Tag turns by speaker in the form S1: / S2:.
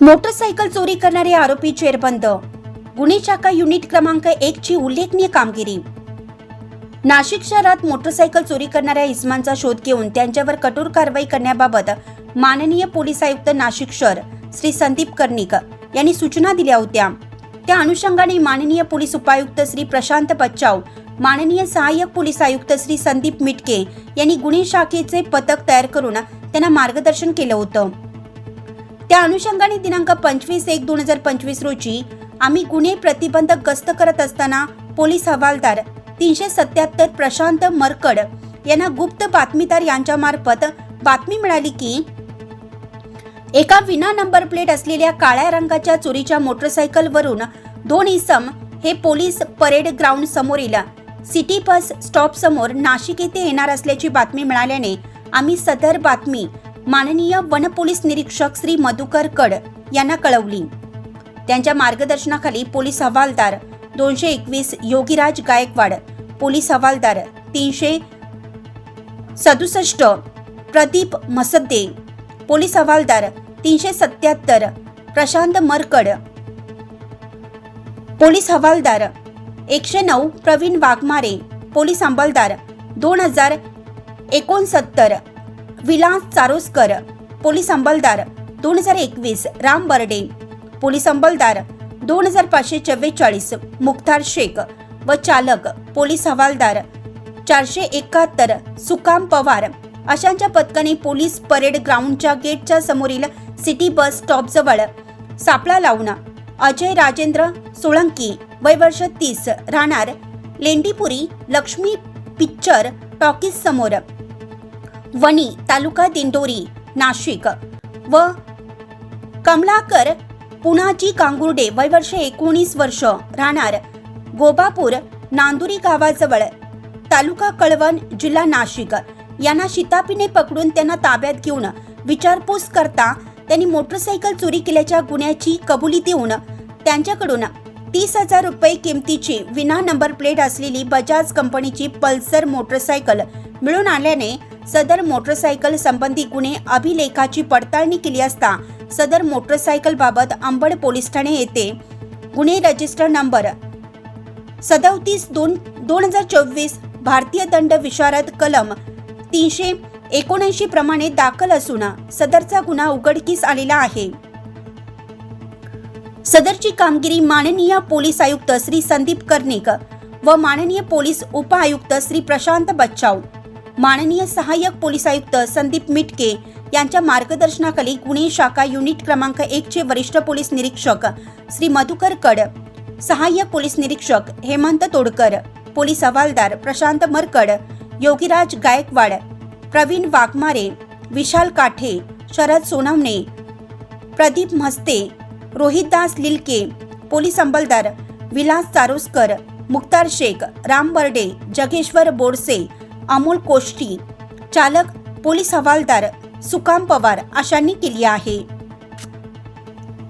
S1: Motorcycle चोरी करणारे आरोपी चेरबंद गुन्हे शाखा युनिट क्रमांक एक ची उल्लेखनीय कामगिरी. नाशिक शहरात मोटरसायकल चोरी करणाऱ्या इसमांचा शोध घेऊन त्यांच्यावर कठोर कारवाई करण्याबाबत माननीय पोलीस आयुक्त नाशिक शहर श्री संदीप कर्णिक यांनी सूचना दिल्या होत्या. त्या अनुषंगाने माननीय पोलीस उपायुक्त श्री प्रशांत बच्चाव माननीय सहाय्यक पोलीस आयुक्त श्री संदीप मिटके यांनी गुन्हे शाखेचे पथक तयार करून त्यांना मार्गदर्शन केलं होतं. त्या अनुषंगाने दिनांक पंचवीस एक दोन हजार पंचवीस रोजी आम्ही गुन्हे प्रतिबंधक गस्त करत असताना पोलीस हवालदार तीनशे सत्याहत्तर प्रशांत मरकड यांना गुप्त बातमीदार यांच्या मार्फत बातमी मिळाली की एका विना नंबर प्लेट असलेल्या काळ्या रंगाच्या चोरीच्या मोटरसायकलवरून दोन इसम हे पोलीस परेड ग्राउंड समोरील सिटी बस स्टॉप समोर नाशिक येथे येणार असल्याची बातमी मिळाल्याने आम्ही सदर बातमी माननीय वन पोलीस निरीक्षक श्री मधुकर कड यांना कळवली. त्यांच्या मार्गदर्शनाखाली पोलीस हवालदार दोनशे एकवीस योगीराज गायकवाड पोलीस हवालदार तीनशे सदुसष्ट प्रदीप मसद्दे पोलीस हवालदार तीनशे सत्याहत्तर प्रशांत मरकड पोलीस हवालदार एकशे नऊ प्रवीण वाघमारे पोलीस अंमलदार दोन हजार एकोणसत्तर. विलास चारोस्कर पोलीस अंमलदार दोन हजार एकवीस. राम बर्डे पोलीस अंमलदार दोन हजार पाचशे चव्वेचाळीस. मुख्तार शेख व चालक पोलीस हवालदार चारशे एकाहत्तर. सुकाम पवार अशांच्या पथकाने पोलीस परेड ग्राउंडच्या गेटच्या समोरील सिटी बस स्टॉपजवळ सापळा लावून अजय राजेंद्र सोळंकी वय वर्ष तीस राहणार लेंडीपुरी लक्ष्मी पिक्चर टॉकीज समोर वणी तालुका दिंडोरी नाशिक. व कमलाकर पुनाजी कांगुर्डे वय वर्ष एकोणीस वर्ष राहणार. गोबापूर नांदुरी गावाजवळ. तालुका कळवण जिल्हा नाशिक. यांना शितापीने पकडून त्यांना ताब्यात घेऊन विचारपूस करता त्यांनी मोटरसायकल चोरी केल्याच्या गुन्ह्याची कबुली देऊन त्यांच्याकडून तीस हजार रुपये किमतीची विना नंबर प्लेट असलेली बजाज कंपनीची पल्सर मोटरसायकल मिळून आल्याने सदर मोटरसायकल संबंधी गुन्हे अभिलेखाची पडताळणी केली असता सदर मोटरसायकल बाबत अंबड पोलीस ठाणे येथे गुन्हे रजिस्टर नंबर सदोतीस दोन दोन हजार चोवीस भारतीय दंड विशारद कलम तीनशे एकोणऐंशी प्रमाणे दाखल असून सदरचा गुन्हा उघडकीस आलेला आहे. सदरची कामगिरी माननीय पोलीस आयुक्त श्री संदीप कर्णिक व माननीय पोलीस उपआयुक्त श्री प्रशांत बच्चाव. माननीय सहाय्यक पोलीस आयुक्त संदीप मिटके यांच्या मार्गदर्शनाखाली गुन्हे शाखा युनिट क्रमांक एकचे वरिष्ठ पोलीस निरीक्षक श्री मधुकर कड सहाय्यक पोलीस निरीक्षक हेमंत तोडकर पोलीस हवालदार प्रशांत मरकड योगीराज गायकवाड प्रवीण वाघमारे विशाल काठे शरद सोनवणे प्रदीप म्हस्ते रोहितदास लिलके पोलीस अंमलदार विलास चारोस्कर मुक्तार शेख राम बर्डे जगेश्वर बोरसे अमोल कोष्टी चालक पोलीस हवालदार सुकाम पवार अशांनी केली आहे.